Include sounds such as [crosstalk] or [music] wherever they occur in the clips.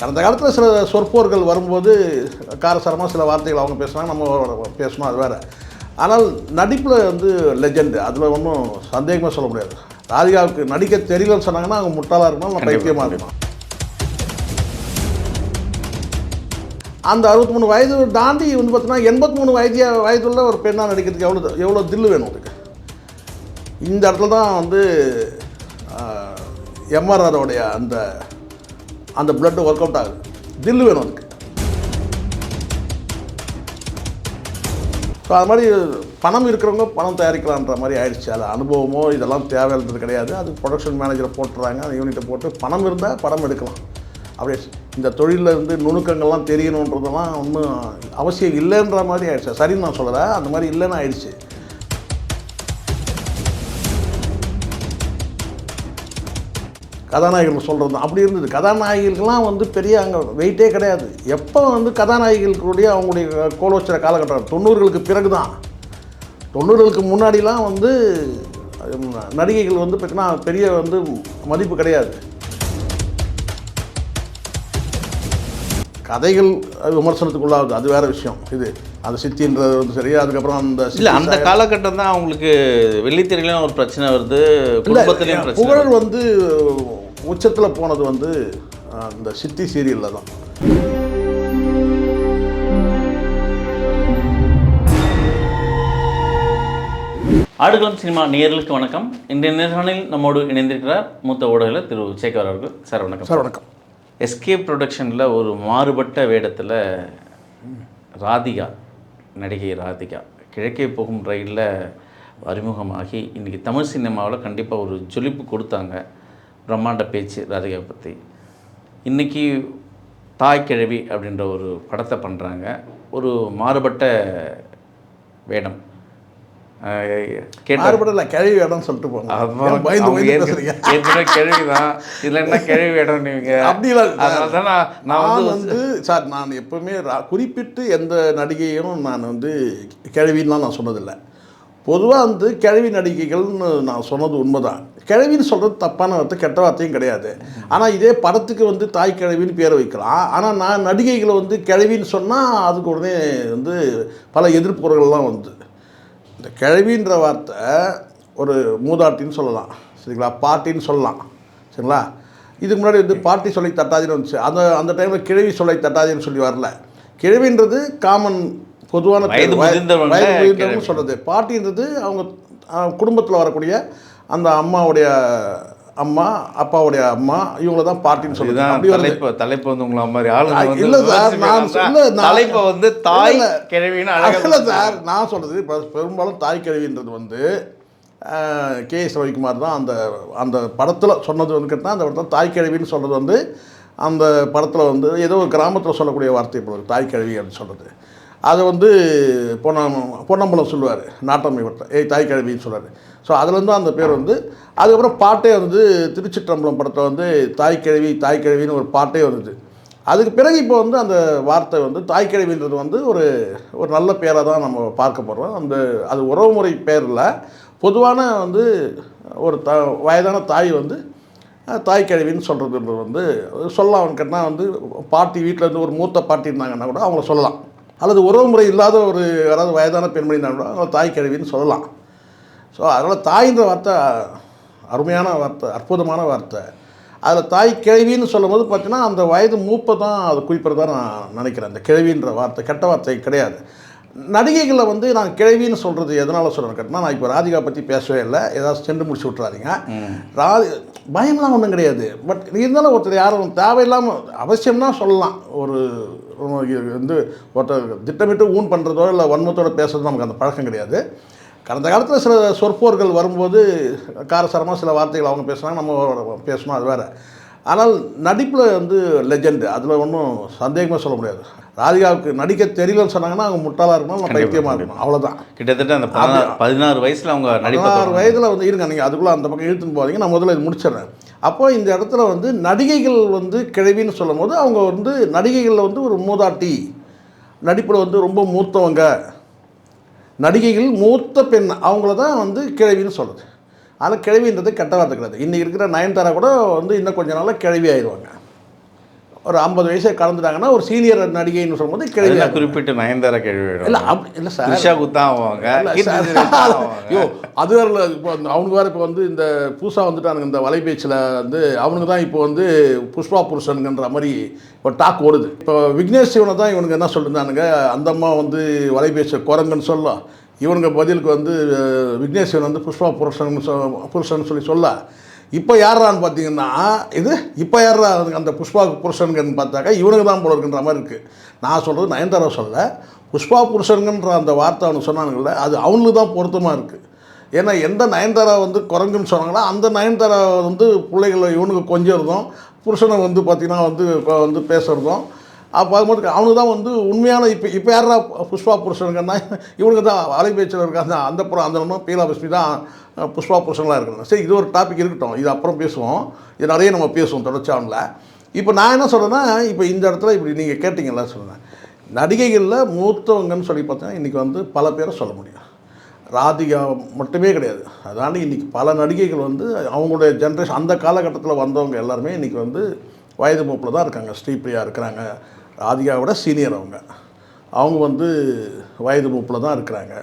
கடந்த காலத்தில் சில சொற்போர்கள் வரும்போது காரசாரமாக சில வார்த்தைகள் அவங்க பேசுனாங்க நம்ம பேசணும் அது வேறு. ஆனால் நடிப்பில் வந்து லெஜெண்டு அதில் ஒன்றும் சந்தேகமாக சொல்ல முடியாது. ராதிகாவுக்கு நடிக்க தெரியலன்னு சொன்னாங்கன்னா அவங்க முட்டாளாக இருக்கணும் நான் பைத்தியமாக இருக்கணும் அந்த அறுபத்தி மூணு வயது தாண்டி வந்து பார்த்தீங்கன்னா எண்பத்தி மூணு வயது வயதுள்ள ஒரு பெண்ணாக நடிக்கிறதுக்கு எவ்வளோ எவ்வளோ தில்லு வேணும் அதுக்கு இந்த இடத்துல தான் வந்து எம்ஆர்ஆரோடைய அந்த அந்த பிளட்டு ஒர்க் அவுட் ஆகுது. தில்லு வேணும் அதுக்கு. ஸோ அது மாதிரி பணம் இருக்கிறவங்க பணம் தயாரிக்கலான்ற மாதிரி ஆயிடுச்சு. அது அனுபவமோ இதெல்லாம் தேவைன்றது கிடையாது. அது ப்ரொடக்ஷன் மேனேஜரை போட்டுறாங்க அந்த யூனிட்டை போட்டு பணம் இருந்தால் படம் எடுக்கலாம். அப்படியே இந்த தொழிலில் இருந்து நுணுக்கங்கள்லாம் தெரியணுன்றதெல்லாம் ஒன்றும் அவசியம் இல்லைன்ற மாதிரி ஆயிடுச்சு. சரின்னு நான் சொல்லலை. அந்த மாதிரி இல்லைன்னு ஆயிடுச்சு. கதாநாயகர்கள் சொல்கிறது அப்படி இருந்தது. கதாநாயகிகளுக்கெல்லாம் வந்து பெரிய அங்கே வெயிட்டே கிடையாது. எப்போ வந்து கதாநாயகிகளுடைய அவங்களுடைய கோலோச்சர காலகட்டம்? தொண்ணூறுகளுக்கு பிறகு தான் தொண்ணூறுகளுக்கு முன்னாடிலாம் வந்து நடிகைகள் வந்து பார்த்தீங்கன்னா பெரிய வந்து மதிப்பு கிடையாது. கதைகள் அது விமர்சனத்துக்குள்ளாகுது. அது வேற விஷயம். இது அந்த சித்தின்றது வந்து சரி அதுக்கப்புறம் அந்த இல்ல அந்த காலகட்டம் தான் அவங்களுக்கு வெள்ளித்திரையிலும் ஒரு பிரச்சனை வருது. குடும்பத்திலையும் புகழ் வந்து உச்சத்தில் போனது வந்து இந்த சித்தி சீரியலில் தான். ஆடுகளம் சினிமா நேயர்களுக்கு வணக்கம். இன்றைய நேர்காணலில் நம்மோடு இணைந்திருக்கிறார் மூத்த ஊடகர் திரு சேகர் அவர்கள். சார் வணக்கம். சார் வணக்கம். எஸ்கே ப்ரொடக்ஷனில் ஒரு மாறுபட்ட வேடத்தில் ராதிகா நடிகை ராதிகா கிழக்கே போகும் ரயிலில் அறிமுகமாகி இன்றைக்கி தமிழ் சினிமாவில் கண்டிப்பாக ஒரு ஜொலிப்பு கொடுத்தாங்க. பிரம்மாண்ட பேச்சு ராதிகாவை பற்றி இன்றைக்கி தாய் கிழவி அப்படின்ற ஒரு படத்தை பண்ணுறாங்க ஒரு மாறுபட்ட வேடம். கேட்ட மாறுபடல கிழவி இடம்னு சொல்லிட்டு பயந்து ஏற்கனவே கேள்வி தான். இதில் என்ன [laughs] கேள்வி இடம் நீங்க அப்படிலாம். அதனால தான் நான் வந்து சார் நான் எப்பவுமே குறிப்பிட்டு எந்த நடிகையும் நான் வந்து கிழவின்லாம் நான் சொன்னதில்லை. பொதுவாக வந்து கிழவி நடிகைகள்னு நான் சொன்னது உண்மைதான். கிழவின்னு சொல்கிறது தப்பான வார்த்தை கெட்ட வார்த்தையும் கிடையாது. ஆனால் இதே படத்துக்கு வந்து தாய் கிழவின்னு பேரை வைக்கலாம். ஆனால் நான் நடிகைகளை வந்து கிழவின்னு சொன்னால் அதுக்கு உடனே வந்து பல எதிர்ப்புகள்லாம் வந்து. இந்த கிழவின்ற வார்த்தை ஒரு மூதாட்டின்னு சொல்லலாம். சரிங்களா? பாட்டின்னு சொல்லலாம். சரிங்களா? இதுக்கு முன்னாடி வந்து பாட்டி சொல்லி தட்டாதின்னு வந்துச்சு. அந்த அந்த டைமில் கிழவி சொல்லி தட்டாதின்னு சொல்லி வரல. கிழவின்றது காமன் பொதுவான. வயது வய- முதிர்ந்தவங்க. சொல்கிறது பாட்டின்றது அவங்க குடும்பத்தில் வரக்கூடிய அந்த அம்மாவுடைய அம்மா அப்பாவுடைய அம்மா இவங்கள தான் பாட்டின்னு சொல்லுது. தலைப்பு தலைப்பு வந்து உங்களை மாதிரி ஆளுங்க இல்ல சார், நான் நான் தலைப்பை வந்து தாய் கிழவின்னு அழகாக சார் நான் சொல்கிறது இப்போ பெரும்பாலும் தாய் கல்வின்றது வந்து கே எஸ் ரவிக்குமார் தான் அந்த அந்த படத்தில் சொன்னது வந்து கேட்டால் அந்த படத்தில் தாய் கிழவின்னு சொல்கிறது வந்து அந்த படத்தில் வந்து ஏதோ ஒரு கிராமத்தில் சொல்லக்கூடிய வார்த்தை இருக்கு, தாய் கிழவி அப்படின்னு சொல்கிறது அதை வந்து பொன்னம் பொன்னம்பலம் சொல்லுவார் நாட்டம்மை இவர்கிட்ட ஏய் தாய் கிழவின்னு சொல்லுவார். ஸோ அதுலேருந்து அந்த பேர் வந்து அதுக்கப்புறம் பாட்டே வந்து திருச்சிற்றம்பலம் படத்தில் வந்து தாய் கிழவி தாய் கிழவின்னு ஒரு பாட்டே வந்தது அதுக்கு பிறகு இப்போ வந்து அந்த வார்த்தை வந்து தாய்க்கிழவின்றது வந்து ஒரு ஒரு நல்ல பேராக தான் நம்ம பார்க்க போகிறோம் அந்த அது உறவுமுறை பேரில் பொதுவான வந்து ஒரு த வயதான தாய் வந்து தாய் தாய்க்கிழவின்னு சொல்கிறதுன்றது வந்து சொல்லலாம் கேட்டால் வந்து பாட்டி வீட்டில் இருந்து ஒரு மூத்த பாட்டி இருந்தாங்கன்னா கூட அவங்கள சொல்லலாம். அல்லது உறவுமுறை இல்லாத ஒரு யாராவது வயதான பெண்மணினா கூட அவங்கள தாய்க்கிழவின்னு சொல்லலாம். ஸோ அதனால் தாயின்ற வார்த்தை அருமையான வார்த்தை அற்புதமான வார்த்தை. அதில் தாய் கிழவின்னு சொல்லும்போது பார்த்தீங்கன்னா அந்த வயது மூப்பை தான் அது குறிப்பிட்றதா நான் நினைக்கிறேன். அந்த கிழவின்ற வார்த்தை கெட்ட வார்த்தை கிடையாது. நடிகைகளை வந்து நான் கிழவின்னு சொல்கிறது எதனால் சொல்கிறேன் கேட்டால் நான் இப்போ ராதிகா பற்றி பேசவே இல்லை. ஏதாவது சென்று முடிச்சு விட்றாதீங்க ராதி பயம்லாம் ஒன்றும் கிடையாது. பட் இருந்தாலும் ஒருத்தர் யாரும் தேவையில்லாமல் அவசியம்னா சொல்லலாம். ஒரு வந்து ஒருத்தர் திட்டமிட்டு ஊன் பண்ணுறதோ இல்லை வன்மத்தோட பேசுறதோ நமக்கு அந்த பழக்கம் கிடையாது. கடந்த காலத்தில் சில சொற்போர்கள் வரும்போது காரசாரமாக சில வார்த்தைகள் அவங்க பேசுனாங்க நம்ம பேசணும் அது வேறு. ஆனால் நடிப்பில் வந்து லெஜெண்டு அதில் ஒன்றும் சந்தேகமாக சொல்ல முடியாது. ராதிகாவுக்கு நடிக்க தெரியலன்னு சொன்னாங்கன்னா அவங்க முட்டாளாக இருக்கணும் நான் பைத்தியமாக இருக்கணும். அவ்வளோதான் கிட்டத்தட்ட அந்த பதினாறு வயசுல அவங்க பதினாறு. வயதில் வந்து இருங்க நீங்கள் அதுக்குள்ளே அந்த பக்கம் இழுத்துன்னு போகிறீங்க நான் முதல்ல இது முடிச்சிடுறேன். அப்போது இந்த இடத்துல வந்து நடிகைகள் வந்து கிழவின்னு சொல்லும் போது அவங்க வந்து நடிகைகளில் வந்து ஒரு மூதாட்டி. நடிப்பில் வந்து ரொம்ப மூத்தவங்க. நடிகைகள் மூத்த பெண். அவங்கள தான் வந்து கிழவின்னு சொல்கிறது ஆனால் கிழவின்றது கெட்ட வார்த்தை கிடையாது இன்றைக்கி இருக்கிற நயன்தாரா கூட வந்து இன்னும் கொஞ்ச நாளில் கிழவி ஆயிடுவாங்க. ஒரு ஐம்பது வயசை கலந்துட்டாங்கன்னா ஒரு சீனியர் நடிகைன்னு சொல்லும்போது ஆயிடுவாங்க. குறிப்பிட்டு நயன்தாரா கேள்வி இல்லை அப்படி இல்லை சார். த்ரிஷா குத்தா. ஐயோ அது வேற இப்போ அவனுக்கு வேறு இப்போ வந்து இந்த புதுசாக வந்துட்டானுங்க இந்த வலைபேச்சில் வந்து அவனுக்கு தான் இப்போ வந்து புஷ்பா புருஷனுங்கன்ற மாதிரி இப்போ டாக் ஓடுது. இப்போ விக்னேஷ் சிவனை தான் இவனுக்கு என்ன சொல்லியிருந்தானுங்க அந்த அம்மா வந்து வலைபேச்ச குரங்குன்னு சொல்ல. இவனுங்க பதிலுக்கு வந்து விக்னேஷ் சிவன் வந்து புஷ்பா புருஷன் புருஷன் சொல்லி சொல்ல. இப்போ யாரான்னு பார்த்தீங்கன்னா இது இப்போ யாரா அந்த புஷ்பா புருஷனுங்கன்னு பார்த்தாக்கா இவனுக்கு தான் போல இருக்குன்ற மாதிரி இருக்குது நான் சொல்கிறது நயன்தாரா சொல்ல புஷ்பா புருஷனுங்கன்ற அந்த வார்த்தை அவனுக்கு சொன்னானுங்கள அது அவனுக்கு தான் பொருத்தமாக இருக்குது ஏன்னா எந்த நயன்தாரா வந்து குரங்குன்னு சொன்னாங்களோ அந்த நயன்தாரா வந்து பிள்ளைகளை இவனுக்கு கொஞ்சிறதும் புருஷனை வந்து பார்த்திங்கன்னா வந்து வந்து பேசுகிறதும் அப்போ அது மட்டும் அவனுக்கு தான் வந்து உண்மையான இப்போ இப்போ யாரா புஷ்பா புருஷனுங்கன்னா இவனுக்கு தான் அலைபேச்சில் இருக்காங்க அந்த புறம் அந்த நம்ம பீலா பஸ்மி தான் புஷ்பா புருஷங்களாக இருக்கணும் சரி இது ஒரு டாபிக் இருக்கட்டும். இது அப்புறம் பேசுவோம். இது நிறைய நம்ம பேசுவோம் தொடர்ச்சியாவில் இப்போ நான் என்ன சொல்கிறேன்னா இப்போ இந்த இடத்துல இப்படி நீங்கள் கேட்டிங்கல்ல சொல்லுங்கள் நடிகைகளில் மூத்தவங்கன்னு சொல்லி பார்த்தீங்கன்னா இன்றைக்கி வந்து பல பேரை சொல்ல முடியும். ராதிகா மட்டுமே கிடையாது. அதாண்டி இன்றைக்கி பல நடிகைகள் வந்து அவங்களுடைய ஜென்ரேஷன் அந்த காலகட்டத்தில் வந்தவங்க எல்லாருமே இன்றைக்கி வந்து வயது மூப்பில் தான் இருக்காங்க. ஸ்ரீபிரியா இருக்கிறாங்க. ராதிகாவை விட சீனியர் அவங்க. அவங்க வந்து வயது மூப்பில் தான் இருக்கிறாங்க.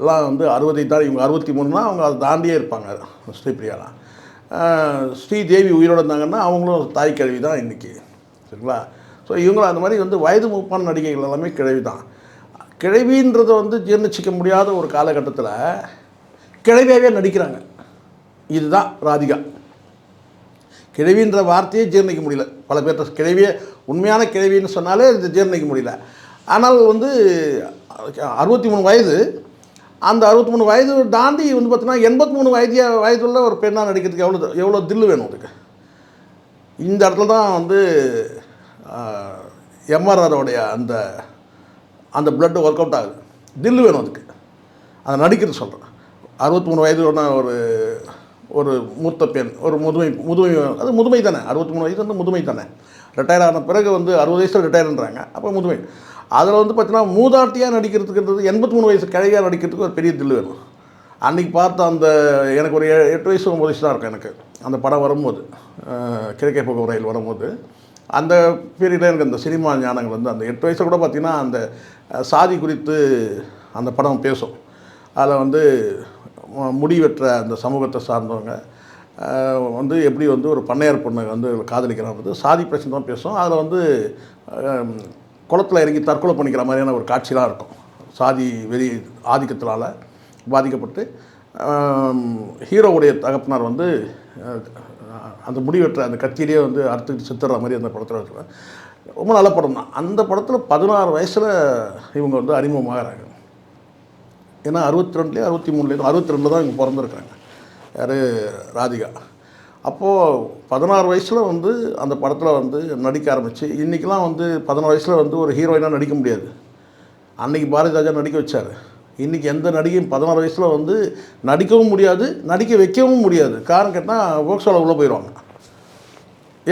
எல்லாம் வந்து அறுபதை தான் இவங்க அறுபத்தி மூணுனா அவங்க அதை தாண்டியே இருப்பாங்க ஸ்ரீபிரியாலாம் ஸ்ரீதேவி உயிரோடு இருந்தாங்கன்னா அவங்களும் தாய் கிழவி தான் இன்றைக்கி சரிங்களா? ஸோ இவங்களும் அந்த மாதிரி வந்து வயது மூப்பான நடிகைகள் எல்லாமே கிழவி தான். கிழவின்றதை வந்து ஜீர்ணிச்சிக்க முடியாத ஒரு காலகட்டத்தில் கிழவியாகவே நடிக்கிறாங்க. இதுதான் ராதிகா. கிழவின்ற வார்த்தையே ஜீர்ணிக்க முடியல. பல பேர்த்த கிழவியே உண்மையான கிழவின்னு சொன்னாலே இது ஜீரணிக்க முடியல. ஆனால் வந்து அறுபத்தி மூணு வயது அந்த அறுபத்தி மூணு வயது தாண்டி வந்து பார்த்தீங்கன்னா எண்பத்தி மூணு வயது வயதுள்ள ஒரு பெண்ணாக நடிக்கிறதுக்கு எவ்வளோ எவ்வளோ தில்லு வேணும் அதுக்கு. இந்த இடத்துல தான் வந்து எம்ஆர்ஆரோடைய அந்த அந்த பிளட் ஒர்க் அவுட் ஆகுது. தில்லு வேணும் அதுக்கு. அதை நடிக்கிறது சொல்கிறேன் அறுபத்தி மூணு வயது ஒரு ஒரு மூத்த பெண் ஒரு முதுமை முதுமை அது முதுமை தானே? அறுபத்தி மூணு வயசு வந்து முதுமை தானே? ரிட்டையர் ஆன பிறகு வந்து அறுபது வயசில் ரிட்டையர்ன்றாங்க அப்போ முதுமை. அதில் வந்து பார்த்தீங்கன்னா மூதாட்டியாக நடிக்கிறதுக்குன்றது எண்பத்தி மூணு வயசு கிழவியாக நடிக்கிறதுக்கு ஒரு பெரிய தில்லு வேணும். அன்றைக்கி பார்த்த அந்த எனக்கு ஒரு எட்டு வயசு ஒம்பது வயசு தான் இருக்கும் எனக்கு. அந்த படம் வரும்போது கிழக்கே போகும் ரயில் வரும்போது. அந்த பீரியடில் எனக்கு அந்த சினிமா ஞானங்கள் வந்து அந்த எட்டு வயசில் கூட பார்த்திங்கன்னா அந்த சாதி குறித்து அந்த படம் பேசும். அதில் வந்து முடிவற்ற அந்த சமூகத்தை சார்ந்தவங்க வந்து எப்படி வந்து ஒரு பண்ணையார் பொண்ணை வந்து காதலிக்கிறாங்கிறது சாதி பிரச்சனை தான் பேசும். அதில் வந்து குளத்தில் இறங்கி தற்கொலை பண்ணிக்கிற மாதிரியான ஒரு காட்சிலாம் இருக்கும். சாதி வெறி ஆதிக்கத்தினால பாதிக்கப்பட்டு ஹீரோவுடைய தகப்பனார் வந்து அந்த முடிவற்ற அந்த கத்தியிலேயே வந்து அறுத்துக்கிட்டு சித்துற மாதிரி அந்த படத்தில் இருக்கிறேன் ரொம்ப நல்ல படம் தான் அந்த படத்தில் பதினாறு வயசில் இவங்க வந்து அறிமுகமாகறாங்க. ஏன்னா அறுபத்தி ரெண்டுலேயே அறுபத்தி மூணுலேயும் அறுபத்தி ரெண்டில் தான் இங்கே பிறந்திருக்காங்க யார்? ராதிகா. அப்போது பதினாறு வயசில் வந்து அந்த படத்தில் வந்து நடிக்க ஆரம்பித்து இன்றைக்கெலாம் வந்து பதினாறு வயசில் வந்து ஒரு ஹீரோயினாக நடிக்க முடியாது. அன்றைக்கி பாரதி ராஜா நடிக்க வச்சார். இன்றைக்கி எந்த நடிகையும் பதினாறு வயசில் வந்து நடிக்கவும் முடியாது நடிக்க வைக்கவும் முடியாது. காரணம் கேட்டால் ஒர்க்ஷாப்பில் உள்ளே போயிடுவாங்க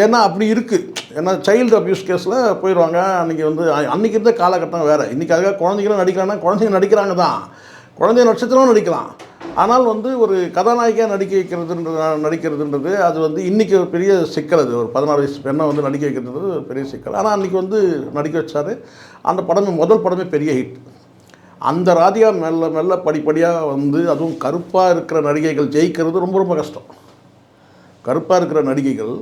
ஏன்னா அப்படி இருக்குது ஏன்னா சைல்டு அப்யூஸ் கேஸில் போயிடுவாங்க அன்றைக்கி வந்து அன்றைக்கி இருந்த காலகட்டம் வேறு. இன்றைக்கி அதுக்காக குழந்தைங்களும் நடிக்கிறாங்கன்னா குழந்தைங்க நடிக்கிறாங்க தான். குழந்தை நட்சத்திரம்னு நடிக்கலாம். ஆனால் வந்து ஒரு கதாநாயகியாக நடிக்க வைக்கிறதுன்ற நடிக்கிறதுன்றது அது வந்து இன்றைக்கி ஒரு பெரிய சிக்கல் அது. ஒரு பதினாறு வயசு பெண்ணை வந்து நடிக்க வைக்கிறதுன்றது பெரிய சிக்கல். ஆனால் அன்றைக்கி வந்து நடிக்க வச்சார். அந்த படமே முதல் படமே பெரிய ஹிட் அந்த ராதிகா மெல்ல மெல்ல படிப்படியாக வந்து அதுவும் கருப்பாக இருக்கிற நடிகைகள் ஜெயிக்கிறது ரொம்ப ரொம்ப கஷ்டம். கருப்பாக இருக்கிற நடிகைகள்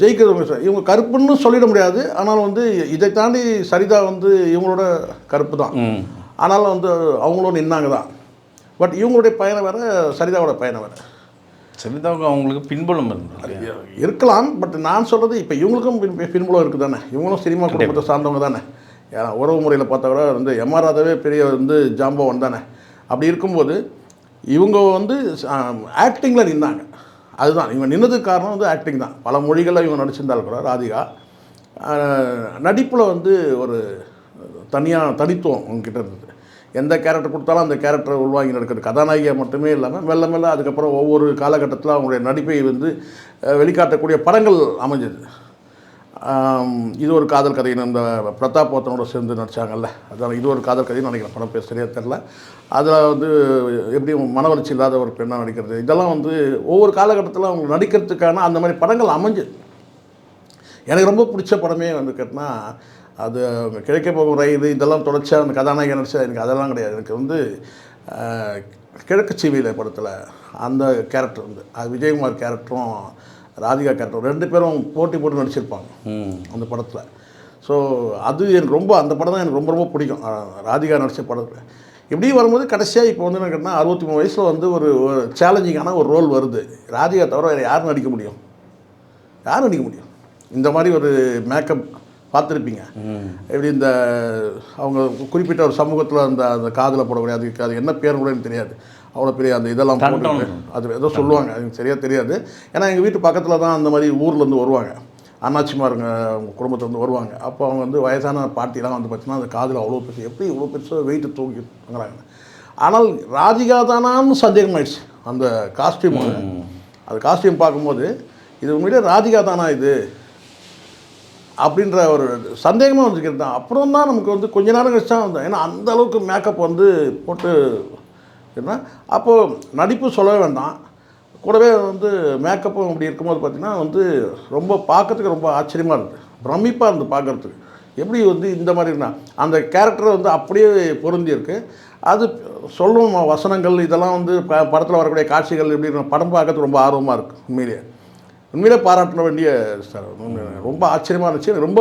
ஜெயிக்கிறது ரொம்ப கஷ்டம். இவங்க கருப்புன்னு சொல்லிட முடியாது. ஆனால் வந்து இதை தாண்டி சரிதா வந்து இவங்களோட கருப்பு தான். ஆனாலும் வந்து அவங்களும் நின்னாங்க தான். பட் இவங்களுடைய பயணம் வேறு சரிதாவோட பயணம் வேறு. சரிதாவுக்கு அவங்களுக்கு பின்புலம் இருந்தது. இருக்கலாம் பட் நான் சொல்கிறது இப்போ இவங்களுக்கும் பின் பின்புலம் இருக்குது தானே இவங்களும் சினிமா குடும்பத்தை சார்ந்தவங்க தானே? ஏன்னா உறவு முறையில் பார்த்தா கூட வந்து எம்ஆர் ராதாவே பெரிய வந்து ஜாம்பவன் தானே? அப்படி இருக்கும்போது இவங்க வந்து ஆக்டிங்கில் நின்னாங்க. அதுதான் இவங்க நின்னதுக்கு காரணம் வந்து ஆக்டிங் தான். பல மொழிகளில் இவங்க நடிச்சிருந்தாலும் கூட ராதிகா. நடிப்பில் வந்து ஒரு தனியாக தனித்துவம் உங்ககிட்ட இருந்தது. எந்த கேரக்டர் கொடுத்தாலும் அந்த கேரக்டரை உள்வாங்கி நடக்கிறது. கதாநாயகியாக மட்டுமே இல்லாமல் மெல்ல மெல்ல அதுக்கப்புறம் ஒவ்வொரு காலகட்டத்தில் அவங்களுடைய நடிப்பை வந்து வெளிக்காட்டக்கூடிய படங்கள் அமைஞ்சது. இது ஒரு காதல் கதைன்னு இந்த பிரதாப் போத்தனோட சேர்ந்து நடிச்சாங்கல்ல. அதான் இது ஒரு காதல் கதைன்னு நினைக்கிறேன் படம் பேர் சரியாக தெரில அதில் வந்து எப்படி மன வளர்ச்சி இல்லாத ஒரு பெண்ணாக நடிக்கிறது. இதெல்லாம் வந்து ஒவ்வொரு காலகட்டத்தில் அவங்க நடிக்கிறதுக்கான அந்த மாதிரி படங்கள் அமைஞ்சு எனக்கு ரொம்ப பிடிச்ச படமே வந்து கேட்டால் அது கிழக்கே போகும் ரயில் இதெல்லாம் தொடர்ச்சியாக அந்த கதாநாயகன் நடிச்சா எனக்கு அதெல்லாம் கிடையாது. எனக்கு வந்து கிழக்கு சீவியில் படத்தில் அந்த கேரக்டர் வந்து அது விஜயகுமார் கேரக்டரும் ராதிகா கேரக்டரும் ரெண்டு பேரும் போட்டி போட்டு நடிச்சிருப்பாங்க அந்த படத்தில். ஸோ அது எனக்கு ரொம்ப அந்த படம் தான் எனக்கு ரொம்ப ரொம்ப பிடிக்கும். ராதிகா நடித்த படத்தில். இப்படி வரும்போது கடைசியாக இப்போ வந்து என்ன கேட்டால் அறுபத்தி மூணு வயசில் வந்து ஒரு ஒரு சேலஞ்சிங்கான ஒரு ரோல் வருது. ராதிகா தவிர வேறு யார் நடிக்க முடியும். யார் நடிக்க முடியும். இந்த மாதிரி ஒரு மேக்கப் பார்த்துருப்பீங்க. எப்படி இந்த அவங்க குறிப்பிட்ட ஒரு சமூகத்தில் அந்த அந்த காதில் போடக்கூடிய அதுக்கு அது என்ன பேர் கூட எனக்கு தெரியாது. அவ்வளோ பெரிய அந்த இதெல்லாம் போட்டு அது ஏதோ சொல்லுவாங்க எனக்கு சரியாக தெரியாது. ஏன்னா எங்கள் வீட்டு பக்கத்தில் தான் அந்த மாதிரி ஊர்லேருந்து வருவாங்க. அண்ணாச்சிமாருங்க அவங்க குடும்பத்துலேருந்து வருவாங்க. அப்போ அவங்க வந்து வயசான பாட்டிலாம் வந்து பார்த்தீங்கன்னா அந்த காதில் அவ்வளோ பெருசு எப்படி இவ்வளோ பெருசாக வெயிட்டு தூக்கி வாங்குறாங்க ஆனால் ராதிகா தானான்னு சந்தேகமாயிடுச்சு அந்த காஸ்டியூம் அது காஸ்டியூம் பார்க்கும்போது இது உண்மையிலே ராதிகா தானா இது? அப்படின்ற ஒரு சந்தேகமாக வந்துக்கிறது தான். அப்புறம் தான் நமக்கு வந்து கொஞ்ச நேரம் கழிச்சு தான் வந்தோம். ஏன்னா அந்த அளவுக்கு மேக்கப் வந்து போட்டு என்ன? அப்போது நடிப்பு சொல்ல வேண்டாம். கூடவே வந்து மேக்கப்பும் அப்படி இருக்கும்போது பார்த்திங்கன்னா வந்து ரொம்ப பார்க்கறதுக்கு ரொம்ப ஆச்சரியமாக இருக்குது பிரமிப்பாக இருந்து பார்க்குறதுக்கு. எப்படி வந்து இந்த மாதிரி இருந்தால் அந்த கேரக்டர் வந்து அப்படியே பொருந்தியிருக்கு. அது சொல்லும் வசனங்கள் இதெல்லாம் வந்து ப படத்தில் வரக்கூடிய காட்சிகள் எப்படி படம் பார்க்கறதுக்கு ரொம்ப ஆர்வமாக இருக்குது உண்மையிலேயே. உண்மையிலே பாராட்ட வேண்டிய சார் ரொம்ப ஆச்சரியமாக இருந்துச்சு. ரொம்ப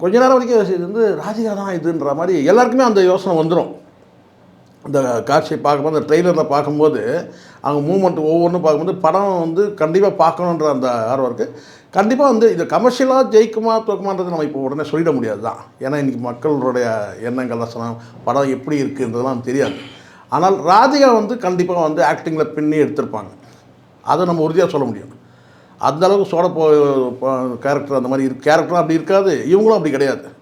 கொஞ்ச நேரம் வரைக்கும் இது வந்து ராதிகா தான் இதுன்ற மாதிரி எல்லாருக்குமே அந்த யோசனை வந்துடும் இந்த காட்சியை பார்க்கும்போது அந்த ட்ரெய்லரில் பார்க்கும்போது அவங்க மூமெண்ட் ஒவ்வொன்றும் பார்க்கும்போது படம் வந்து கண்டிப்பாக பார்க்கணுன்ற அந்த ஆர்வம் இருக்குது கண்டிப்பாக வந்து இது கமர்ஷியலாக ஜெயிக்குமா தோக்குமான்றது நம்ம இப்போ உடனே சொல்லிட முடியாது தான் ஏன்னா இன்றைக்கி மக்களுடைய எண்ணங்கள் லட்சணம் படம் எப்படி இருக்குன்றதெல்லாம் தெரியாது. ஆனால் ராதிகா வந்து கண்டிப்பாக வந்து ஆக்டிங்கில் பின்னி எடுத்திருப்பாங்க. அதை நம்ம உறுதியாக சொல்ல முடியும். அந்தளவுக்கு சோட போ கேரக்டர் அந்த மாதிரி கேரக்டரும் அப்படி இருக்காது. இவங்களும் அப்படி கிடையாது.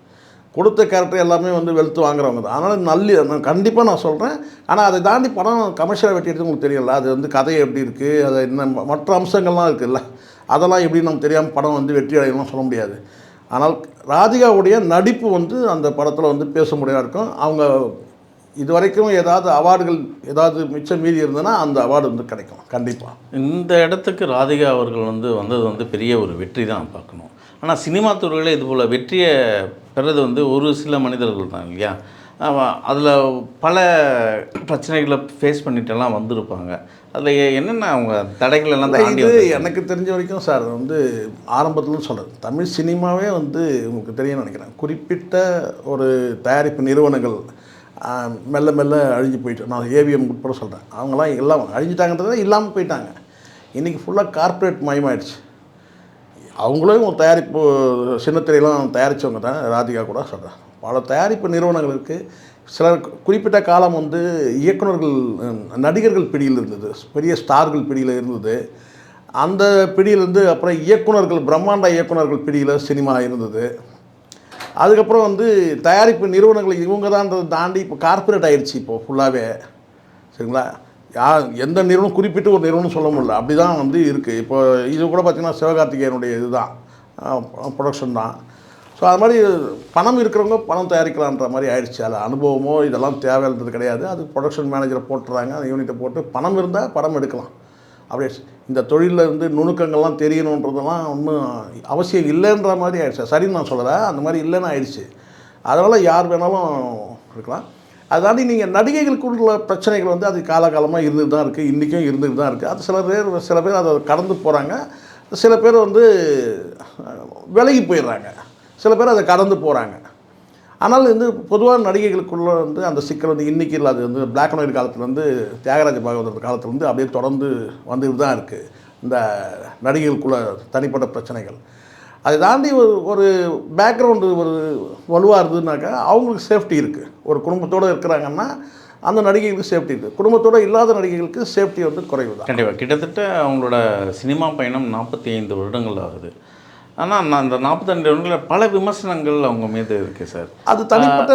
கொடுத்த கேரக்டர் எல்லாமே வந்து வெளுத்து வாங்குறவங்க தான். அதனால் நல்ல நான் கண்டிப்பாக நான் சொல்கிறேன் ஆனால் அதை தாண்டி படம் கமர்ஷியலாக வெட்டி எடுத்து உங்களுக்கு தெரியல. அது வந்து கதை எப்படி இருக்குது அது என்ன ம- மற்ற அம்சங்கள்லாம் இருக்குல்ல. அதெல்லாம் எப்படி நமக்கு தெரியாமல் படம் வந்து வெற்றி அடையலாம் சொல்ல முடியாது. ஆனால் ராதிகாவுடைய நடிப்பு வந்து அந்த படத்தில் வந்து பேச முடியாது இருக்கும். அவங்க இது வரைக்கும் ஏதாவது அவார்டுகள் ஏதாவது மிச்சம் மீதி இருந்ததுன்னா அந்த அவார்டு வந்து கிடைக்கும் கண்டிப்பாக இந்த இடத்துக்கு ராதிகா அவர்கள் வந்து வந்தது வந்து பெரிய ஒரு வெற்றி தான் பார்க்கணும். ஆனால் சினிமா துறையில் இது போல் வெற்றியை பெறது வந்து ஒரு சில மனிதர்கள் தான் இல்லையா? அதில் பல பிரச்சனைகளை ஃபேஸ் பண்ணிட்டெல்லாம் வந்திருப்பாங்க. அதில் என்னென்ன அவங்க தடைகள் எல்லாம் தாண்டி இது? எனக்கு தெரிஞ்ச வரைக்கும் சார் வந்து ஆரம்பத்தில் சொல்கிறது தமிழ் சினிமாவே வந்து உங்களுக்கு தெரியும்னு நினைக்கிறேன். குறிப்பிட்ட ஒரு தயாரிப்பு நிறுவனங்கள் மெல்ல மெல்ல அழிஞ்சு போயிட்டு நான் ஏவிஎம் உட்பட சொல்கிறேன் அவங்களாம் எல்லாம் அழிஞ்சிட்டாங்கன்றது இல்லாமல் போயிட்டாங்க. இன்றைக்கி ஃபுல்லாக கார்ப்பரேட் மயமாயிடுச்சு. அவங்களும் ஒரு தயாரிப்பு சின்னத்திரையெல்லாம் தயாரித்தவங்க தான் ராதிகா கூட சொல்கிறேன் பல தயாரிப்பு நிறுவனங்கள் இருக்குது சிலர் குறிப்பிட்ட காலம் வந்து இயக்குனர்கள் நடிகர்கள் பிடியில் இருந்தது. பெரிய ஸ்டார்கள் பிடியில் இருந்தது. அந்த பிடியிலேருந்து அப்புறம் இயக்குனர்கள் பிரம்மாண்ட இயக்குனர்கள் பிடியில் சினிமா இருந்தது. அதுக்கப்புறம் வந்து தயாரிப்பு நிறுவனங்களுக்கு இவங்க தான்றதை தாண்டி இப்போ கார்ப்பரேட் ஆயிடுச்சு இப்போ ஃபுல்லாகவே சரிங்களா? யா எந்த நிறுவனம் குறிப்பிட்டு ஒரு நிறுவனம் சொல்ல முடியல. அப்படி தான் வந்து இருக்குது இப்போ இது கூட பார்த்திங்கன்னா சிவகார்த்திகேயனுடைய இதுதான். ப்ரொடக்ஷன் தான். ஸோ அது மாதிரி பணம் இருக்கிறவங்க பணம் தயாரிக்கலான்ற மாதிரி ஆயிடுச்சு. அதில் அனுபவமோ இதெல்லாம் தேவைன்றது கிடையாது. அது ப்ரொடக்ஷன் மேனேஜரை போட்டுறாங்க அந்த யூனிட்டை போட்டு பணம் இருந்தால் படம் எடுக்கலாம். அப்படியே இந்த தொழிலில் இருந்து நுணுக்கங்கள்லாம் தெரியணுன்றதெல்லாம் ஒன்றும் அவசியம் இல்லைன்ற மாதிரி ஆயிடுச்சு. சரின்னு நான் சொல்லலை. அந்த மாதிரி இல்லைன்னு ஆயிடுச்சு. அதனால் யார் வேணாலும் இருக்கலாம். அதை தாண்டி நீங்கள் நடிகைகளுக்குள்ள பிரச்சனைகள் வந்து அது காலகாலமாக இருந்துட்டு தான் இருக்குது இன்றைக்கும் இருந்துட்டு தான் இருக்குது அது சில பேர் சில பேர் அதை கடந்து போகிறாங்க சில பேர் வந்து விலகி போயிடுறாங்க. சில பேர் அதை கடந்து போகிறாங்க ஆனால் வந்து பொதுவாக நடிகைகளுக்குள்ள வந்து அந்த சிக்கல் வந்து இன்றைக்கி அது வந்து பிளாக் அண்ட் ஒயிட் காலத்துலேருந்து தியாகராஜ பாகவதர் காலத்துலேருந்து அப்படியே தொடர்ந்து வந்துட்டு தான் இருக்குது இந்த நடிகைகளுக்குள்ள தனிப்பட்ட பிரச்சனைகள். அதை தாண்டி ஒரு ஒரு பேக்ரவுண்டு ஒரு வலுவாக இருந்ததுனாக்கா அவங்களுக்கு சேஃப்டி இருக்குது ஒரு குடும்பத்தோடு இருக்கிறாங்கன்னா அந்த நடிகைகளுக்கு சேஃப்டி இருக்குது குடும்பத்தோடு இல்லாத நடிகைகளுக்கு சேஃப்டி வந்து குறைவு தான் கண்டிப்பாக கிட்டத்தட்ட அவங்களோட சினிமா பயணம் நாற்பத்தி ஐந்து வருடங்கள் ஆகுது. ஆனால் நான் அந்த நாற்பத்தெண்டு வருடங்களில் பல விமர்சனங்கள் அவங்க மீது இருக்குது சார். அது தனிப்பட்ட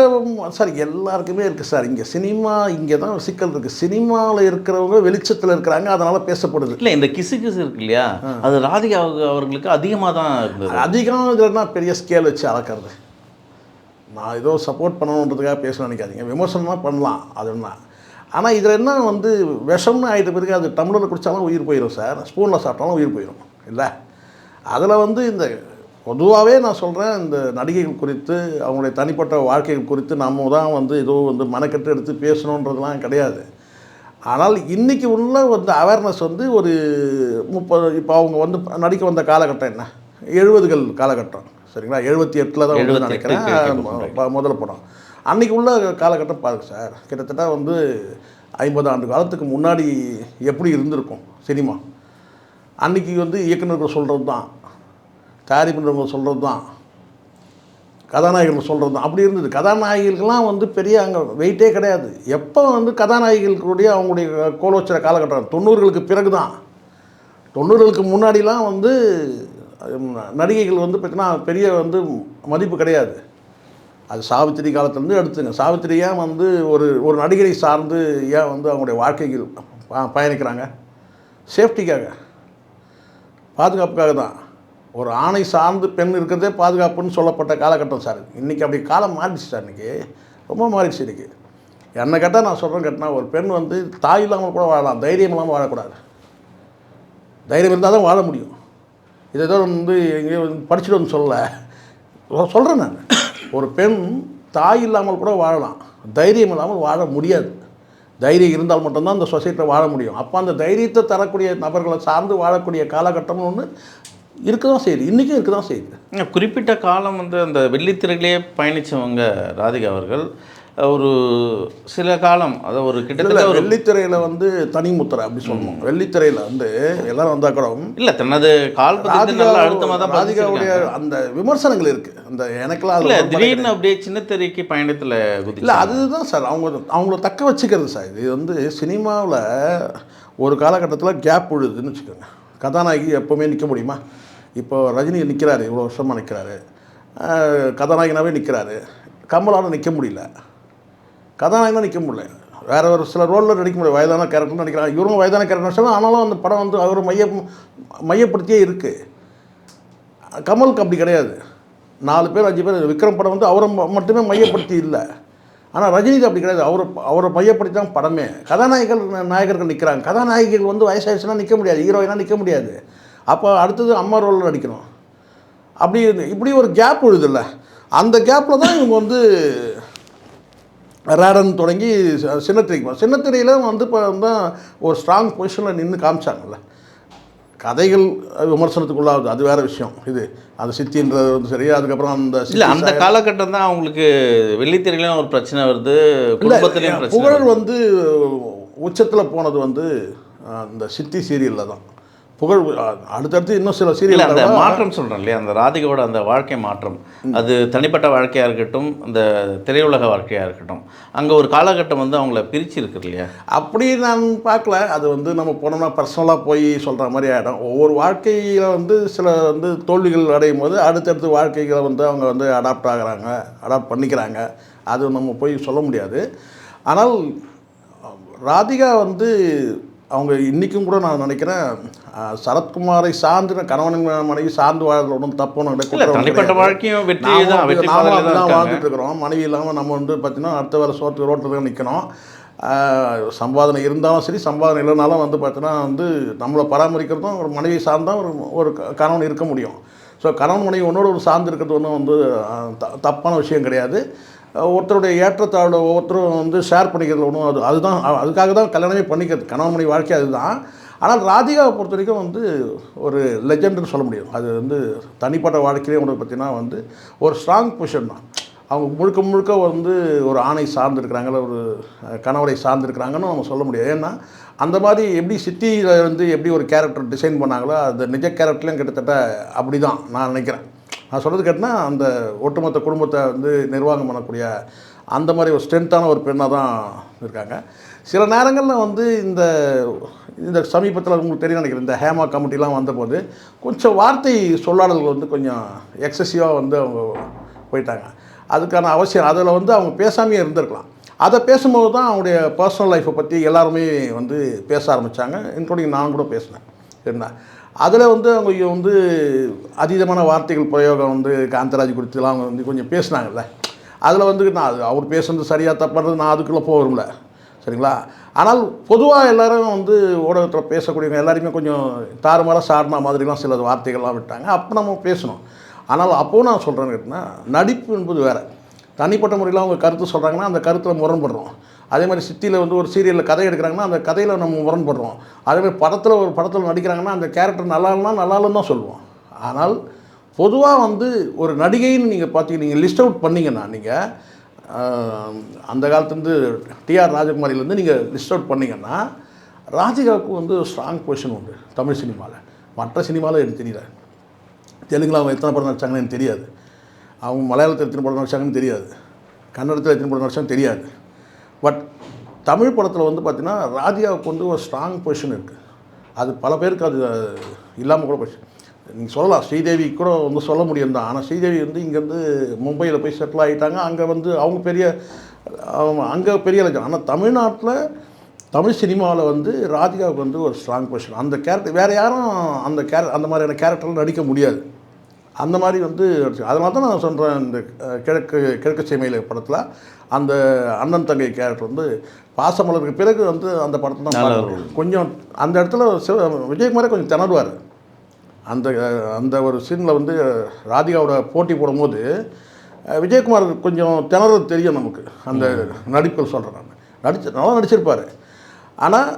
சார் எல்லாருக்குமே இருக்குது சார். இங்கே சினிமா இங்கே தான் சிக்கல் இருக்குது சினிமாவில் இருக்கிறவங்க வெளிச்சத்தில் இருக்கிறாங்க அதனால் பேசப்படுது. இல்லை இந்த கிசு கிசு இருக்கு இல்லையா? அது ராதிகா அவர்களுக்கு அதிகமாக தான் இருந்தது. அதிகம் இதுலனா பெரிய ஸ்கேல் வச்சு அளக்கிறது. நான் ஏதோ சப்போர்ட் பண்ணணுன்றதுக்காக பேச நினைக்காதீங்க. விமர்சனமாக பண்ணலாம் அது என்ன ஆனால் இதில் என்ன வந்து விஷம்னு ஆகிட்ட பிறகு அது டம்ளரில் குடித்தாலும் உயிர் போயிடும் சார். ஸ்பூனில் சாப்பிட்டாலும் உயிர் போயிடும் இல்லை? அதில் வந்து இந்த பொதுவாகவே நான் சொல்கிறேன் இந்த நடிகைகள் குறித்து அவங்களுடைய தனிப்பட்ட வாழ்க்கைகள் குறித்து நம்ம தான் வந்து ஏதோ வந்து மெனக்கெட்டு எடுத்து பேசணுன்றதுலாம் கிடையாது. ஆனால் இன்றைக்கி உள்ள வந்து அவேர்னஸ் வந்து ஒரு முப்பது இப்போ அவங்க வந்து நடிக்க வந்த காலகட்டம் என்ன? எழுபதுகள் காலகட்டம். சரிங்களா? எழுபத்தி எட்டில் தான் வந்து 78 நினைக்கிறேன். முதல் படம். அன்றைக்கி உள்ள காலகட்டம் பாருங்க சார். கிட்டத்தட்ட வந்து ஐம்பது ஆண்டு காலத்துக்கு முன்னாடி எப்படி இருந்திருக்கும் சினிமா? அன்றைக்கி வந்து இயக்குநர்கள் சொல்கிறது தான் தயாரிப்பினர்கள் சொல்கிறது தான் கதாநாயகர்கள் சொல்கிறது தான் அப்படி இருந்தது. கதாநாயகிகள்லாம் வந்து பெரிய அங்கே வெயிட்டே கிடையாது. எப்போ வந்து கதாநாயகிகளுடைய அவங்களுடைய கோலோச்சர காலகட்டம்? தொண்ணூறுகளுக்கு பிறகு தான் தொண்ணூறுகளுக்கு முன்னாடிலாம் வந்து நடிகைகள் வந்து பார்த்திங்கன்னா பெரிய வந்து மதிப்பு கிடையாது. அது சாவித்திரி காலத்துலேருந்து எடுத்துங்க. சாவித்திரி ஏன் வந்து ஒரு ஒரு நடிகரை சார்ந்து ஏன் வந்து அவங்களுடைய வாழ்க்கைகள் ப- பயணிக்கிறாங்க? சேஃப்டிக்காக. பாதுகாப்புக்காக தான். ஒரு ஆணை சார்ந்து பெண் இருக்கிறதே பாதுகாப்புன்னு சொல்லப்பட்ட காலகட்டம் சார். இன்றைக்கி அப்படி காலம் மாறிடுச்சு சார் இன்றைக்கி ரொம்ப மாறிடுச்சு இன்றைக்கி என்னை கேட்டால் நான் சொல்கிறேன் கேட்டினா ஒரு பெண் வந்து தாய் இல்லாமல் கூட வாழலாம் தைரியம் இல்லாமல் வாழக்கூடாது. தைரியம் இருந்தால் தான் வாழ முடியும். இதை ஏதோ வந்து எங்கேயோ படிச்சுட்டு வந்து சொல்லலை. சொல்கிறேன் நான். ஒரு பெண் தாய் இல்லாமல் கூட வாழலாம் தைரியம் இல்லாமல் வாழ முடியாது. தைரியம் இருந்தால் மட்டும்தான் அந்த சொசைட்டியில் வாழ முடியும். அப்போ அந்த தைரியத்தை தரக்கூடிய நபர்களை சார்ந்து வாழக்கூடிய காலகட்டம்னு ஒன்று இருக்க தான் செய்யுது. இன்றைக்கும் இருக்க தான் செய்யுது. குறிப்பிட்ட காலம் வந்து அந்த வெள்ளித்திரையிலே பயணித்தவங்க ராதிகா அவர்கள் ஒரு சில காலம் அதை ஒரு கிட்டத்தட்ட ஒரு வெள்ளித்திரையில் வந்து தனி முத்திரை அப்படி சொல்லணும் வெள்ளித்திரையில் வந்து எல்லாரும் வந்தால் கூட இல்லை தனது கால் நல்லா அழுத்தமாக தான் ராதிகாவுடைய. அந்த விமர்சனங்கள் இருக்குது அந்த எனக்கெல்லாம் இல்லை திடீர்னு அப்படியே சின்ன திரைக்கு பயணத்தில் இல்லை அதுதான் சார் அவங்க அவங்கள தக்க வச்சுக்கிறது சார் இது. வந்து சினிமாவில் ஒரு காலகட்டத்தில் கேப் விழுதுன்னு வச்சுக்கோங்க. கதாநாயகி எப்போவுமே நிற்க முடியுமா? இப்போ ரஜினி நிற்கிறாரு இவ்வளோ வருஷமாக நிற்கிறாரு கதாநாயகனாகவே நிற்கிறாரு கமலால் நிற்க முடியல. கதாநாயகனாக நிற்க முடியல. வேறு ஒரு சில ரோலில் நடிக்க முடியல. வயதான கேரக்டர் நடிக்கிறாங்க. இவரும் வயதான கேரக்டர் ஆனாலும் அந்த படம் வந்து அவர் மைய மையப்படுத்தியே இருக்குது கமலுக்கு அப்படி கிடையாது. நாலு பேர் அஞ்சு பேர். விக்ரம் படம் வந்து அவரை மட்டுமே மையப்படுத்தி இல்லை. ஆனால் ரஜினிக்கு அப்படி கிடையாது. அவரை அவரை மையப்படுத்தி தான் படமே. கதாநாயகர்கள் நாயகர்கள் நிற்கிறாங்க கதாநாயகிகள் வந்து வயசாயிடுச்சுன்னா நிற்க முடியாது. ஹீரோயினாக நிற்க முடியாது. அப்போ அடுத்தது அம்மா ரோலில் நடிக்கணும். அப்படி இப்படி ஒரு கேப் விழுதுல்ல அந்த கேப்பில் தான் இவங்க வந்து ரேடன் தொடங்கி சின்னத்திரைக்கு சின்னத்திரையில வந்து இப்போ தான் ஒரு ஸ்ட்ராங் பொசிஷனில் நின்று காமிச்சாங்கல்ல கதைகள் விமர்சனத்துக்குள்ளாகுது அது வேற விஷயம் இது அந்த சித்தின்றது வந்து சரி அதுக்கப்புறம் அந்த இல்லை அந்த. காலகட்டம் தான் அவங்களுக்கு வெள்ளித்திரையிலையும் ஒரு பிரச்சனை வருது குடும்பத்திலையும் புகழ். வந்து உச்சத்தில் போனது வந்து அந்த சித்தி சீரியலில் தான் புகழ் அடுத்தடுத்து இன்னும் சில இல்லை அந்த சீரியல் மாற்றம் சொல்கிறேன் இல்லையா? அந்த ராதிகாவோட அந்த வாழ்க்கை மாற்றம். அது தனிப்பட்ட வாழ்க்கையாக இருக்கட்டும் இந்த திரையுலக வாழ்க்கையாக இருக்கட்டும். அங்கே ஒரு காலகட்டம் வந்து அவங்கள பிரிச்சு இருக்கு இல்லையா? அப்படி நான் பார்க்கல. அது வந்து நம்ம போனோம்னா பர்சனலாக போய் சொல்கிற மாதிரி ஆகிடும் ஒவ்வொரு வாழ்க்கையில் வந்து சில வந்து தோல்விகள் அடையும் போது அடுத்தடுத்த வாழ்க்கைகளை வந்து அவங்க வந்து அடாப்ட் ஆகுறாங்க அடாப்ட் பண்ணிக்கிறாங்க. அது நம்ம போய் சொல்ல முடியாது. ஆனால் ராதிகா வந்து அவங்க இன்றைக்கும் கூட நான் நினைக்கிறேன் சரத்குமாரை சார்ந்து கணவன் மனைவி சார்ந்து வாழ்றது ஒன்றும் தப்பு ஒன்றும் இல்லை கிடையாது தனிப்பட்ட வாழ்க்கையும் வாழ்ந்துட்டு இருக்கிறோம் மனைவி இல்லாமல் நம்ம வந்து பார்த்தீங்கன்னா அடுத்த வேலை சோற்று ரோட்டில் நிற்கணும் சம்பாதனை இருந்தாலும் சரி சம்பாதனை இல்லைனாலும் வந்து பார்த்தீங்கன்னா வந்து நம்மளை பராமரிக்கிறதும் ஒரு மனைவி சார்ந்தான் ஒரு ஒரு கணவன் இருக்க முடியும். ஸோ கணவன் மனைவி ஒன்றோட ஒரு சார்ந்து இருக்கிறது ஒன்றும் வந்து த- தப்பான விஷயம் கிடையாது. ஒருத்தருடைய ஏற்றத்தாழ்வு ஒவ்வொருத்தரும் வந்து ஷேர் பண்ணிக்கிறது ஒன்றும் அது அதுதான் அதுக்காக தான் கல்யாணமே பண்ணிக்கிறது. கணவன் மணி வாழ்க்கை அதுதான். ஆனால் ராதிகாவை பொறுத்த வரைக்கும் வந்து ஒரு லெஜெண்டுன்னு சொல்ல முடியும். அது வந்து தனிப்பட்ட வாழ்க்கையிலே உங்களுக்கு பார்த்தீங்கன்னா வந்து ஒரு ஸ்ட்ராங் பொசிஷன் தான். அவங்க முழுக்க முழுக்க வந்து ஒரு ஆணை சார்ந்திருக்கிறாங்கள ஒரு கணவரை சார்ந்திருக்கிறாங்கன்னு நம்ம சொல்ல முடியாது. ஏன்னா அந்த மாதிரி எப்படி சிட்டியில் வந்து எப்படி ஒரு கேரக்டர் டிசைன் பண்ணாங்களோ அது நிஜ கேரக்டர்லையும் கிட்டத்தட்ட அப்படி தான் நான் நினைக்கிறேன். நான் சொல்கிறது கேட்டால் அந்த ஒட்டுமொத்த குடும்பத்தை வந்து நிர்வாகம் பண்ணக்கூடிய அந்த மாதிரி ஒரு ஸ்ட்ரென்த்தான ஒரு பெண்ணாக தான் இருக்காங்க. சில நேரங்களில் வந்து இந்த இந்த சமீபத்தில் உங்களுக்கு தெரியும் நினைக்கிறேன் இந்த ஹேமா கமிட்டிலாம் வந்தபோது கொஞ்சம் வார்த்தை சொல்லாடல்கள் வந்து கொஞ்சம் எக்ஸசிவாக வந்து அவங்க போயிட்டாங்க. அதுக்கான அவசியம் அதில் வந்து அவங்க பேசாமையே இருந்திருக்கலாம். அதை பேசும்போது தான் அவங்களுடைய பர்சனல் லைஃப்பை பற்றி எல்லாருமே வந்து பேச ஆரம்பித்தாங்க இன்க்ளூடிங் நான் கூட பேசினேன். என்ன அதில் வந்து அவங்க வந்து அதீதமான வார்த்தைகள் பிரயோகம் வந்து காந்தராஜ் குறித்துலாம் அவங்க வந்து கொஞ்சம் பேசினாங்கல்ல. அதில் வந்து நான் அது அவர் பேசுனது சரியாக தப்புறது நான் அதுக்குள்ளே போகிறோம்ல சரிங்களா? ஆனால் பொதுவாக எல்லாரும் வந்து ஊடகத்தில் பேசக்கூடியவங்க எல்லாருமே கொஞ்சம் தாறுமாறாக சாடின மாதிரிலாம் சில வார்த்தைகள்லாம் விட்டாங்க. அப்போ நம்ம பேசணும். ஆனால் அப்போது நான் சொல்கிறேன்னு கேட்டிங்கன்னா நடிப்பு என்பது வேறு. தனிப்பட்ட முறையில் அவங்க கருத்து சொல்கிறாங்கன்னா அந்த கருத்தில் முரண்படுறோம். அதே மாதிரி சிட்டியில் வந்து ஒரு சீரியலில் கதை எடுக்கிறாங்கன்னா அந்த கதையில் நம்ம முரண்படுறோம். அதேமாதிரி படத்தில் ஒரு படத்தில் நடிக்கிறாங்கன்னா அந்த கேரக்டர் நல்லா இல்லைனா நல்லா இல்லைன்னு தான் சொல்லுவோம். ஆனால் பொதுவாக வந்து ஒரு நடிகைன்னு நீங்கள் பார்த்தீங்க நீங்கள் லிஸ்ட் அவுட் பண்ணிங்கன்னா நீங்கள் அந்த காலத்துலேருந்து டிஆர் ராஜகுமாரிலேருந்து நீங்கள் லிஸ்ட் அவுட் பண்ணீங்கன்னா ராஜிகாவுக்கு வந்து ஸ்ட்ராங் பொசிஷன் உண்டு தமிழ் சினிமாவில் மற்ற சினிமாவில் எனக்கு தெரியல. தெலுங்கில் அவங்க எத்தனை படம் நடிச்சாங்கன்னு எனக்கு தெரியாது. அவங்க மலையாளத்தில் எத்தனை படம் நடிச்சாங்கன்னு தெரியாது. கன்னடத்தில் எத்தனை படம் நடித்தாங்கன்னு தெரியாது. பட் தமிழ் படத்தில் வந்து பார்த்திங்கன்னா ராதிகாவுக்கு வந்து ஒரு ஸ்ட்ராங் பொசிஷன் இருக்குது அது பல பேருக்கு அது இல்லாமல் கூட போச்சு. நீங்கள் சொல்லலாம் ஸ்ரீதேவி கூட வந்து சொல்ல முடியும் தான். ஆனால் ஸ்ரீதேவி வந்து இங்கேருந்து மும்பையில் போய் செட்டில் ஆகிட்டாங்க அங்கே வந்து அவங்க பெரிய அங்கே பெரிய லட்சம் ஆனால் தமிழ்நாட்டில் தமிழ் சினிமாவில் வந்து ராதிகாவுக்கு வந்து ஒரு ஸ்ட்ராங் பொசிஷன் அந்த கேரக்டர் வேறு யாரும் அந்த கேர அந்த மாதிரியான கேரக்டர்லாம் நடிக்க முடியாது. அந்த மாதிரி வந்து அதனால தான் நான் சொல்கிறேன் இந்த கிழக்கு கிழக்கு சீமையில் படத்தில் அந்த அண்ணன் தங்கை கேரக்டர் வந்து பாசமலருக்கு பிறகு வந்து அந்த படத்தை தான். கொஞ்சம் அந்த இடத்துல சிவ விஜயகுமாரே கொஞ்சம் திணறுவார். அந்த அந்த ஒரு சீனில் வந்து ராதிகாவோட போட்டி போடும்போது விஜயகுமார் கொஞ்சம் திணறது தெரியும் நமக்கு. அந்த நடிப்பில் சொல்கிறேன் நான். நடிச்சு நல்லா நடிச்சிருப்பார். ஆனால்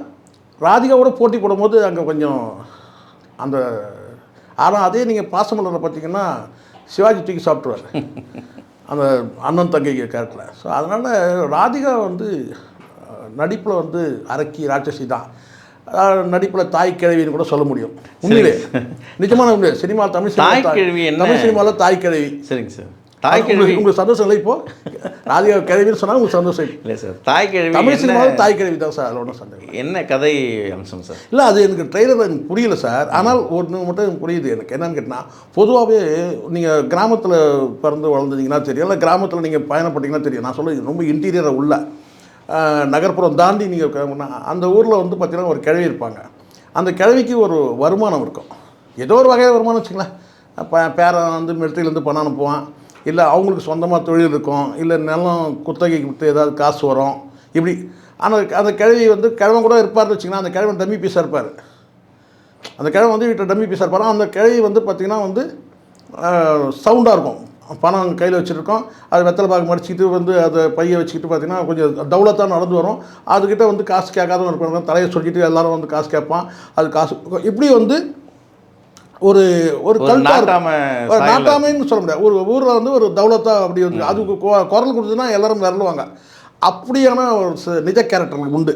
ராதிகாவோட போட்டி போடும்போது அங்கே கொஞ்சம் அந்த ஆனால் அதே நீங்கள் பாசமலரில் பார்த்தீங்கன்னா சிவாஜி தூக்கி சாப்பிட்ருவார் அந்த அண்ணன் தங்கை கேரக்டரில். ஸோ அதனால் ராதிகா வந்து நடிப்பில் வந்து அரக்கி ராட்சசி தான். நடிப்பில் தாய் கிழவின்னு கூட சொல்ல முடியும். உண்மையிலே. நிஜமான உண்மை. சினிமா தமிழ் சினிமா தாய் கிழவி? தமிழ் சினிமாவில் தாய் கிழவி. சரிங்க சார். தாய் கிழவி உங்களுக்கு சந்தோஷம் இல்லை இப்போ. ராதிகா கிழவின்னு சொன்னால் உங்களுக்கு சந்தோஷம். இல்லை. சார் தாய் கிழவி தமிழ் என்ன? சினிமாவில் தாய் கிழவி தான் சார் ஒன்றும் சந்தேகம். என்ன கதை அம்சம் சார்? இல்லை அது எனக்கு ட்ரெய்லரில் எனக்கு புரியல சார். ஆனால் ஒன்று மட்டும் எனக்கு புரியுது. எனக்கு என்னன்னு கேட்டால் பொதுவாகவே நீங்கள் கிராமத்தில் பிறந்து வளர்ந்தீங்கன்னா தெரியும் இல்லை கிராமத்தில் நீங்கள் பயணப்பட்டீங்கன்னா தெரியும் நான் சொல்ல ரொம்ப இன்டீரியரை உள்ள நகர்ப்புறம் தாண்டி நீங்கள் அந்த ஊரில் வந்து பார்த்தீங்கன்னா ஒரு கிழவி இருப்பாங்க. அந்த கிழவிக்கு ஒரு வருமானம் இருக்கும். ஏதோ ஒரு வகையில் வருமானம் வச்சுங்களேன். பேரன் வந்து மிலிட்ரியிலேருந்து பணம் அனுப்புவான். இல்லை அவங்களுக்கு சொந்தமாக தொழில் இருக்கும் இல்லை நிலம் குத்தகைக்கு விட்டு ஏதாவது காசு வரும் இப்படி. ஆனால் அந்த கிழவி வந்து கிழவன் கூட இருப்பார்னு வச்சிங்கன்னா அந்த கிழவன் டம்மி பீஸாக இருப்பார். அந்த கிழவன் வந்து வீட்டில் டம்மி பீஸாக இருப்பார். அந்த கிழவி வந்து பார்த்திங்கன்னா வந்து சவுண்டாக இருக்கும். பணம் கையில் வச்சுருக்கோம். அது வெத்தலை பாக்கு மடிச்சிக்கிட்டு வந்து அதை பையை வச்சுக்கிட்டு பார்த்தீங்கன்னா கொஞ்சம் டவுலத்தான் நடந்து வரும். அதுக்கிட்ட வந்து காசு கேட்காதவங்க இருப்பாங்க தலையை சொல்லிட்டு எல்லாரும் வந்து காசு கேட்பான். அது காசு இப்படி வந்து ஒரு ஒரு. நாட்டாம ஒரு நாட்டாமைன்னு சொல்ல முடியாது. ஒரு ஊரில் வந்து ஒரு தௌலத்தா அப்படி வந்து அதுக்கு குரல் கொடுத்ததுன்னா எல்லாரும் விரலுவாங்க. அப்படியான ஒரு நிஜ கேரக்டர்கள் உண்டு.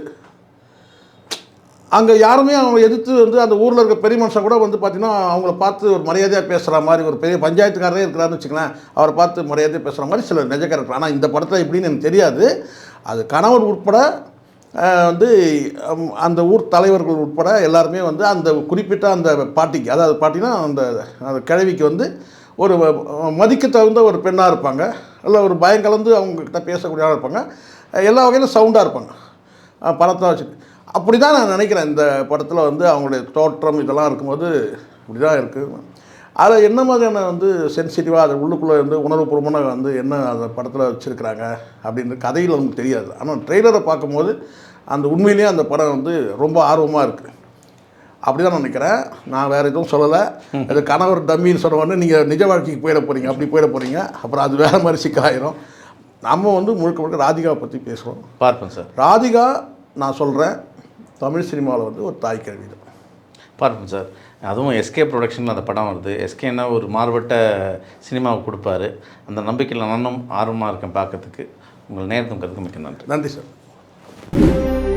அங்கே யாருமே அவங்க எதிர்த்து வந்து அந்த ஊரில் இருக்க பெரிய மனுஷன் கூட வந்து பார்த்தீங்கன்னா அவங்கள பார்த்து ஒரு மரியாதையாக பேசுகிற மாதிரி ஒரு பெரிய பஞ்சாயத்துக்காரரே இருக்கிறாருன்னு வச்சுக்கலாம் அவரை பார்த்து மரியாதையாக பேசுகிற மாதிரி சில நிஜ கேரக்டர் ஆனால் இந்த படத்தில் எப்படின்னு எனக்கு தெரியாது. அது கணவர் உட்பட வந்து அந்த ஊர் தலைவர்கள் உட்பட எல்லாருமே வந்து அந்த குறிப்பிட்ட அந்த பாட்டிக்கு அதாவது பாட்டினா அந்த அந்த கிழவிக்கு வந்து ஒரு மதிக்க தகுந்த ஒரு பெண்ணாக இருப்பாங்க. இல்லை ஒரு பயம் கலந்து அவங்கக்கிட்ட பேசக்கூடிய இருப்பாங்க. எல்லா வகையிலும் சவுண்டாக இருப்பாங்க. பணத்தை வச்சுட்டு அப்படி தான் நான் நினைக்கிறேன். இந்த படத்தில் வந்து அவங்களுடைய தோற்றம் இதெல்லாம் இருக்கும்போது இப்படி தான் இருக்குது அதில் என்ன மாதிரியான வந்து சென்சிட்டிவாக அது உள்ளுக்குள்ளே வந்து உணர்வுபூர்வமான வந்து என்ன அந்த படத்தில் வச்சுருக்கிறாங்க அப்படின்னு கதையில் நமக்கு தெரியாது. ஆனால் ட்ரெய்லரை பார்க்கும்போது அந்த உண்மையிலேயே அந்த படம் வந்து ரொம்ப ஆர்வமாக இருக்குது அப்படி தான் நினைக்கிறேன். நான் வேறு எதுவும் சொல்லலை. அது கணவர் டம்மின்னு சொன்ன நீங்கள் நிஜ வாழ்க்கைக்கு போயிட போகிறீங்க அப்படி போயிட போகிறீங்க அப்புறம் அது வேறு மாதிரி சிக்கலாயிரும் நம்ம வந்து முழுக்க முழுக்க ராதிகாவை பற்றி பேசுகிறோம் பார்ப்பேன் சார். ராதிகா நான் சொல்கிறேன் தமிழ் சினிமாவில் வந்து ஒரு தாய் கேள்வி தான் பார்ப்போம் சார். அதுவும் எஸ்கே ப்ரொடக்ஷனில் அந்த படம் வருது. எஸ்கேனா ஒரு மாறுபட்ட சினிமாவை கொடுப்பாரு. அந்த நம்பிக்கையில் நானும் ஆர்வமாக இருக்கேன் பார்க்கறதுக்கு. உங்கள் நேரத்தும் கருத்து மிக்க நன்றி. நன்றி சார்.